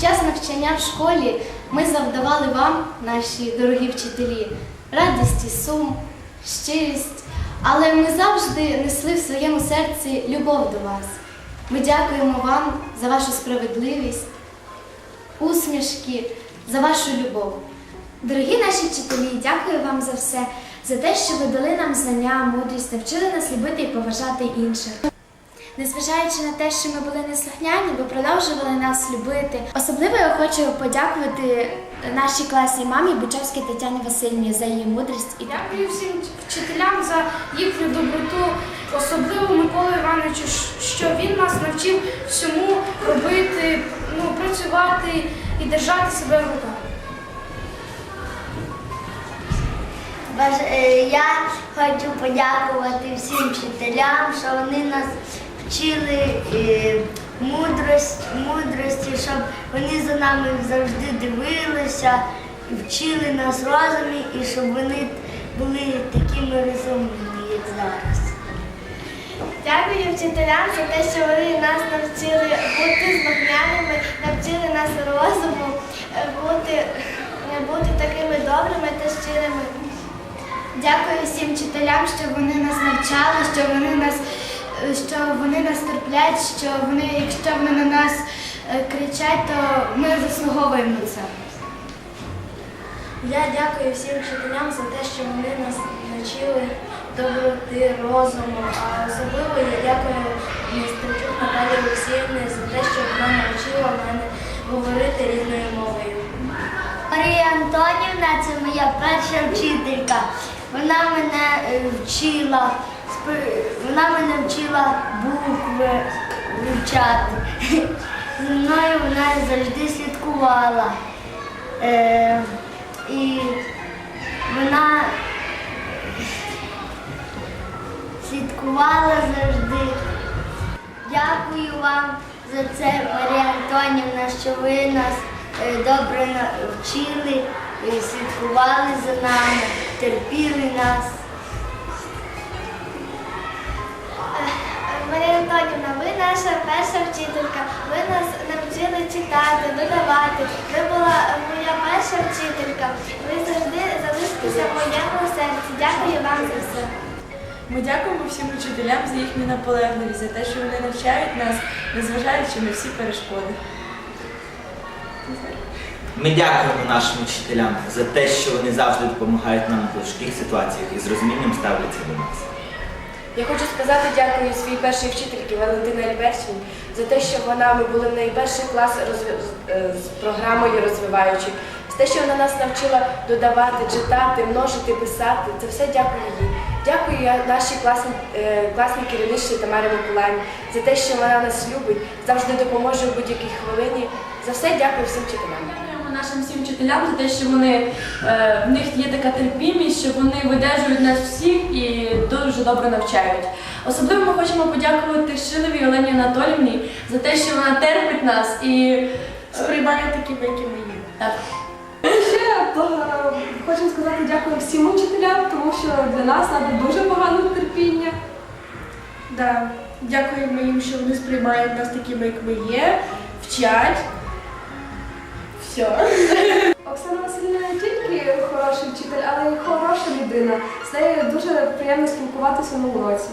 Під час навчання в школі ми завдавали вам, наші дорогі вчителі, радість і сум, щирість, але ми завжди несли в своєму серці любов до вас. Ми дякуємо вам за вашу справедливість, усмішки, за вашу любов. Дорогі наші вчителі, дякую вам за все, за те, що ви дали нам знання, мудрість, навчили нас любити і поважати інших. Незважаючи на те, що ми були неслухняні, ви продовжували нас любити. Особливо я хочу подякувати нашій класній мамі Бучовській Тетяні Васильівні за її мудрість і Дякую всім вчителям за їхню доброту, особливо Миколі Івановичу, що він нас навчив всьому робити, ну, працювати і держати себе в руках. Е, Я хочу подякувати всім вчителям, що вони нас вчили е, мудрость, мудрості, щоб вони за нами завжди дивилися, вчили нас розумі, і щоб вони були такими розумними, як зараз. Дякую вчителям за те, що вони нас навчили бути слухняними, навчили нас розуму, е, бути, бути такими добрими та щирими. Дякую всім вчителям, що вони нас навчали, що вони нас, е, що вони нас терплять, що вони, якщо вони на нас е, кричать, то ми заслуговуємо на це. Я дякую всім вчителям за те, що вони нас навчили доброти, розуму, а особливо я дякую Нестерчук Наталії Олексіївні за те, що вона навчила мене говорити рідною мовою. Марія Антонівна це моя перша вчителька. Вона мене е, вчила, вона мене вчила букви вивчати. Зі мною вона завжди слідкувала. Е, і вона слідкувала завжди. Дякую вам за це, Марія Антонівна, що ви нас е, добре навчили, слідкували за нами, терпіли нас. Марія Антонівна, ви наша перша вчителька. Ви нас навчили читати, додавати. Ви була моя перша вчителька. Ви завжди залишитеся в моєму серці. Дякую вам за все. Ми дякуємо всім учителям за їхню наполегливість, за те, що вони навчають нас, незважаючи на всі перешкоди. Ми дякуємо нашим вчителям за те, що вони завжди допомагають нам у важких ситуаціях і з розумінням ставляться до нас. Я хочу сказати дякую своїй першій вчительці Валентині Альбертівні за те, що вона ми були неї клас розви- з- е, програмою розвиваючи. За те, що вона нас навчила додавати, читати, множити, писати. Це все дякую їй. Дякую я нашій е, класній керівничці Тамарі Миколаївні за те, що вона нас любить, завжди допоможе в будь-якій хвилині. За все дякую всім вчителям. Нашим всім вчителям за те, що вони е, в них є така терпімість, що вони видержують нас всіх і дуже добре навчають. Особливо ми хочемо подякувати Шиловій Олені Анатолівні за те, що вона терпить нас і Сприймає такими, якими є. так. Ще хочемо сказати дякую всім учителям, тому що для нас треба дуже багато терпіння. Да. Дякуємо їм, що вони сприймають нас такими, як ми є, вчать. Все. Оксана Васильівна не тільки хороший вчитель, але й хороша людина. З нею дуже приємно спілкуватися на уроці.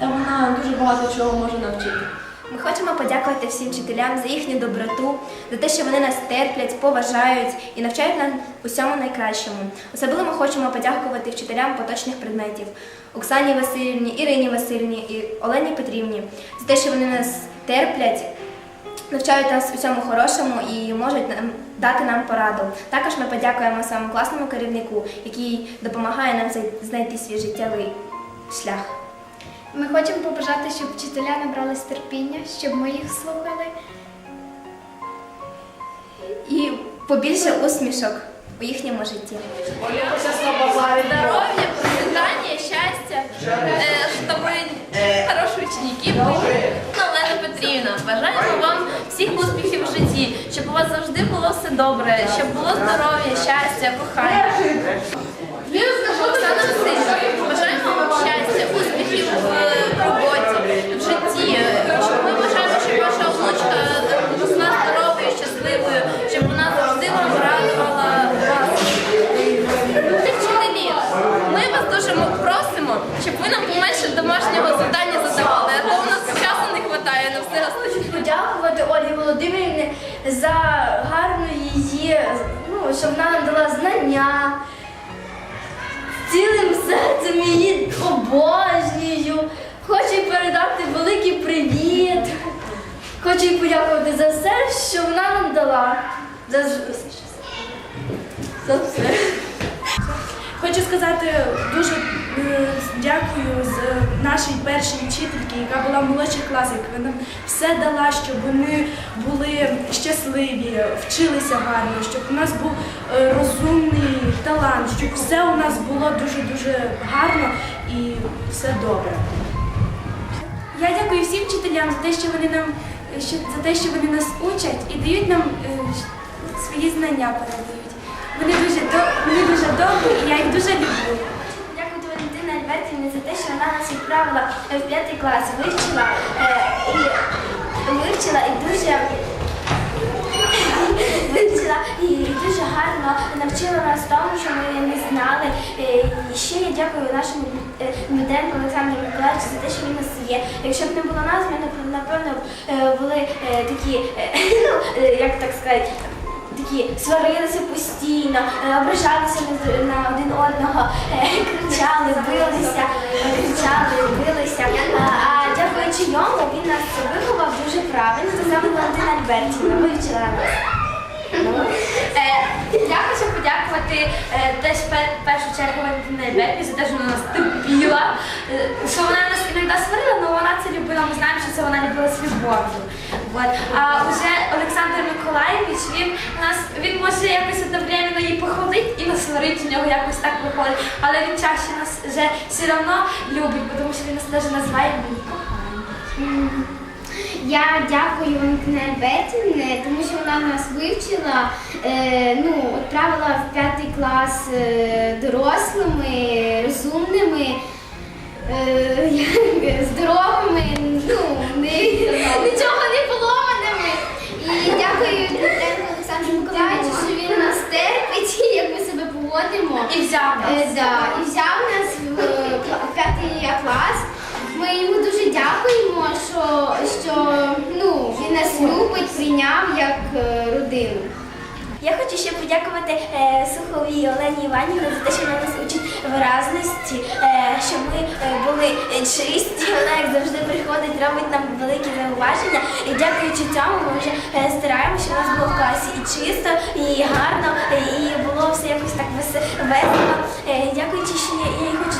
Та вона дуже багато чого може навчити. Ми хочемо подякувати всім вчителям за їхню доброту, за те, що вони нас терплять, поважають і навчають нам усьому найкращому. Особливо ми хочемо подякувати вчителям поточних предметів Оксані Васильівні, Ірині Васильівні і Олені Петрівні за те, що вони нас терплять, навчають нас усьому хорошому і можуть нам дати нам пораду. Також ми подякуємо своєму класному керівнику, який допомагає нам зай- знайти свій життєвий шлях. Ми хочемо побажати, щоб вчителя набрались терпіння, щоб ми їх слухали. І побільше усмішок у їхньому житті. Здоровья, процветания, счастья, э, чтобы э, хороші ученики були. Олена бажаємо вам всіх успіхів в житті, щоб у вас завжди було все добре, щоб було здоров'я, щастя, кохання. подякувати Ольгі Володимирівні за гарну її, ну, що вона нам дала знання. Цілим серцем її обожнюю. Хочу передати великий привіт. Хочу їй подякувати за все, що вона нам дала. За, за все. Хочу сказати дуже е, дякую нашій першій вчительці, яка була в молодших класах. Вона все дала, щоб ми були щасливі, вчилися гарно, щоб у нас був е, розумний талант, щоб все у нас було дуже дуже гарно і все добре. Я дякую всім вчителям за те, що вони нам за те, що вони нас учать і дають нам е, свої знання передають. Вони дуже до добрі, і я їх дуже люблю. Дякую Валентина Альбертівні за те, що вона нас відправила е, в п'ятий клас, вивчила е, і вивчила і дуже вивчила і дуже гарно навчила нас тому, що ми не знали. Е, І ще я дякую нашому Дмитренку Олександру Миколаївичу за те, що він нас є. Якщо б не було нас, ми напевно були такі, ну як так сказати. Такі сварилися постійно, е, ображалися на, один одного, е, кричали, билися, кричали, билися. А, дякуючи йому, він нас виховав дуже правильно, це саме Валентина Альбертівна, вивчила нас. Я хочу подякувати е, теж в першу чергу Альбертівні за те, що вона нас терпіла, що вона нас іноді сварила, але вона це любила. Ми знаємо, що це вона любила з любов'ю. Вот. А вже Олександр Миколаєвич, він нас він може якось одновременно її похвалити і насварити, у нього якось так виходить. Але він чаще нас вже все одно любить, тому що він нас навіть називає мій. Я дякую Валентині Альбертівні, тому що вона нас вивчила, е, ну, відправила в п'ятий клас е, дорослими, розумними, е, як, здоровими, ну, не, нічого не поломаними. І дякую Дмитренку Олександру Миколаївичу, що він нас терпить, як ми себе. І взяв нас. Е, да, і взяв нас в е, п'ятий клас. Ми йому дуже дякуємо, що, що ну, він нас любить, прийняв як е, родину. Я хочу ще подякувати е, Суховій Олені Іванівні за те, що вона нас учить виразності, е, щоб ми е, були чисті. Вона, як завжди, приходить, робить нам великі зауваження. І дякуючи цьому, ми вже е, стараємося, щоб у нас було в класі і чисто, і гарно, і було все якось так весе- весело. Е, дякуючи, що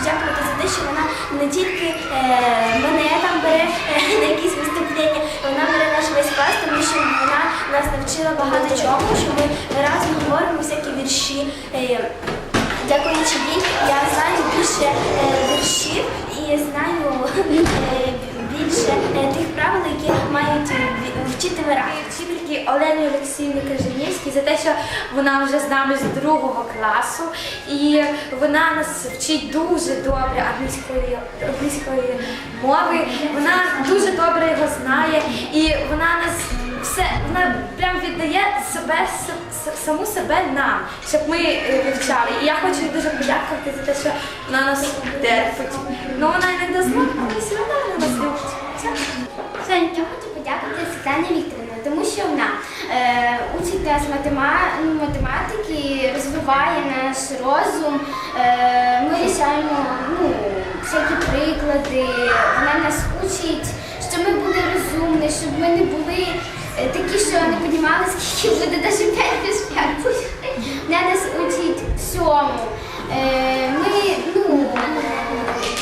хочу дякувати за те, що вона не тільки е, мене там бере е, на якісь виступлення, вона бере наш весь клас, тому що вона нас навчила багато чому, що ми разом говоримо всякі вірші. Е, Дякуючи їй, я знаю більше е, віршів і знаю е, більше е, тих правил, які мають е, вчити вираз. вчительки Олені Олексіївні Кажанівській за те, що вона вже з нами з другого класу, і вона нас вчить дуже добре англійської, англійської мови. Вона дуже добре його знає, і вона нас все вона прям віддає себе саму себе нам, щоб ми е, вивчали. І я хочу дуже подякувати за те, що вона нас терпить. Ну вона не дозволила, але вона нас любить. Все. Я хочу подякувати Світлані Вікторівні, тому що вона е, учить нас матема- ну, математики, розвиває наш розум. Е, ми рішаємо ну, всякі приклади, вона нас учить, щоб ми були розумні, щоб ми не були е, такі, що не розуміли, скільки буде навіть 5 плюс 5. Вона нас учить всьому. Е, ми, ну,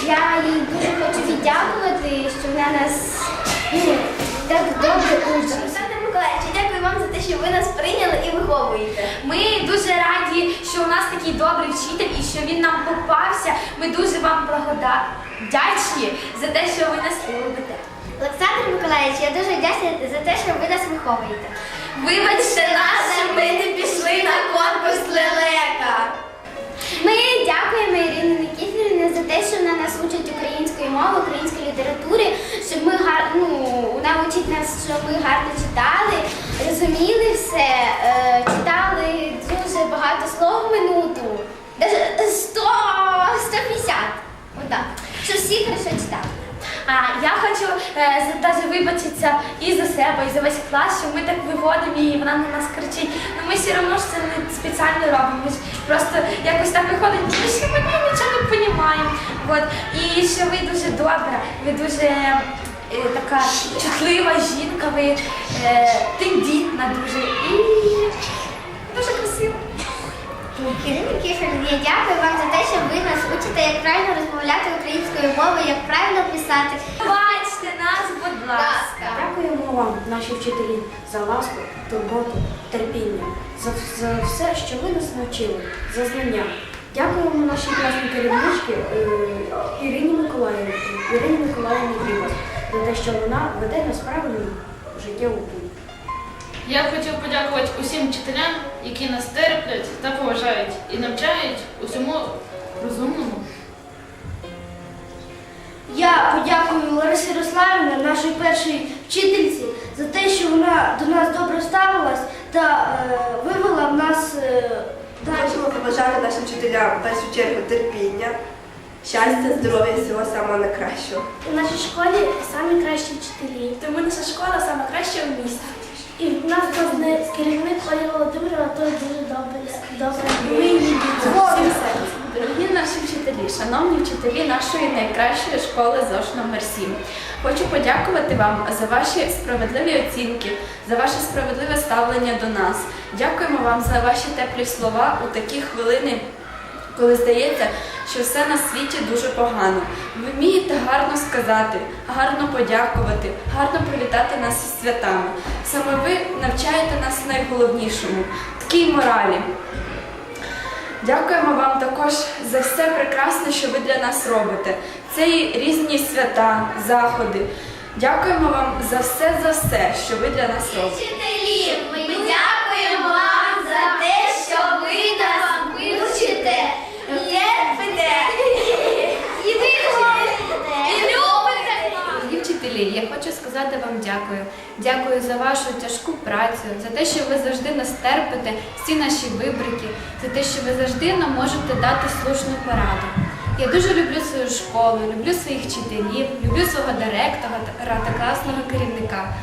я їй дуже хочу віддякувати, що вона нас так добре учить. Олександр Миколаївич, дякую вам за те, що ви нас прийняли і виховуєте. Ми дуже раді, що у нас такий добрий вчитель і що він нам попався. Ми дуже вам благодар- вдячні за те, що ви нас любите. Олександр Миколаївич, я дуже вдячна за те, що ви нас виховуєте. Вибачте нас, що ми не пішли на конкурс лелека. Нас, щоб ми гарно читали, розуміли все, е, читали дуже багато слов в минуту. Даже 100, 150. Отак. Щоб всі хорошо читали. А я хочу е, навіть вибачиться і за себе, і за весь клас, що ми так виводимо її, вона на нас кричить. Ну ми все одно ж це не спеціально робимо. Ми ж просто якось так виходить, ми ще ми нічого не розуміємо. От. І що ви дуже добра, ви дуже така чутлива жінка, ви е, тендітна дуже і дуже красива. Ірина Кішель, я дякую вам за те, що ви нас учите, як правильно розмовляти українською мовою, як правильно писати. Бачте нас, будь ласка. Дякуємо вам, наші вчителі, за ласку, турботу, терпіння, за, за все, що ви нас навчили, за знання. Дякуємо нашій класній керівничці е, Ірині Миколаївні, Ірині Миколаївні Грібас за те, що вона веде нас правильним життєвим путь. Я б хотів подякувати усім вчителям, які нас терплять та поважають і навчають усьому розумному. Я подякую Ларисі Ярославівні, нашій першій вчительці, за те, що вона до нас добре ставилась та е, вивела в нас е, Хочемо побажати нашим вчителям в першу чергу терпіння, щастя, здоров'я всього самого найкращого. У нашій школі самі кращі вчителі. Тому наша школа саме краща в місті. І в нас головне керівник Оля Володимирова теж дуже добре. добре. Ми її любимо. Дорогі наші вчителі, шановні вчителі нашої найкращої школи ЗОШ номер 7 Хочу подякувати вам за ваші справедливі оцінки, за ваше справедливе ставлення до нас. Дякуємо вам за ваші теплі слова у такі хвилини, коли здається, що все на світі дуже погано. Ви вмієте гарно сказати, гарно подякувати, гарно привітати нас із святами. Саме ви навчаєте нас найголовнішому такій моралі. Дякуємо вам також за все прекрасне, що ви для нас робите. Це і різні свята, заходи. Дякуємо вам за все, за все, що ви для нас робите. Вчителі, ми дякуємо вам за те, що ви нас вивчите, терпите і виховуєте, і любите нас. Дорогі я хочу сказати вам дякую. Дякую за вашу тяжку працю, за те, що ви завжди нас терпите, всі наші вибрики, за те, що ви завжди нам можете дати слушну пораду. Я дуже люблю свою школу, люблю своїх вчителів, люблю свого директора та класного керівника.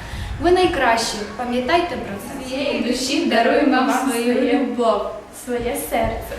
Ви найкращі, пам'ятайте про це. Цієї душі даруємо вам свою любов, своє серце.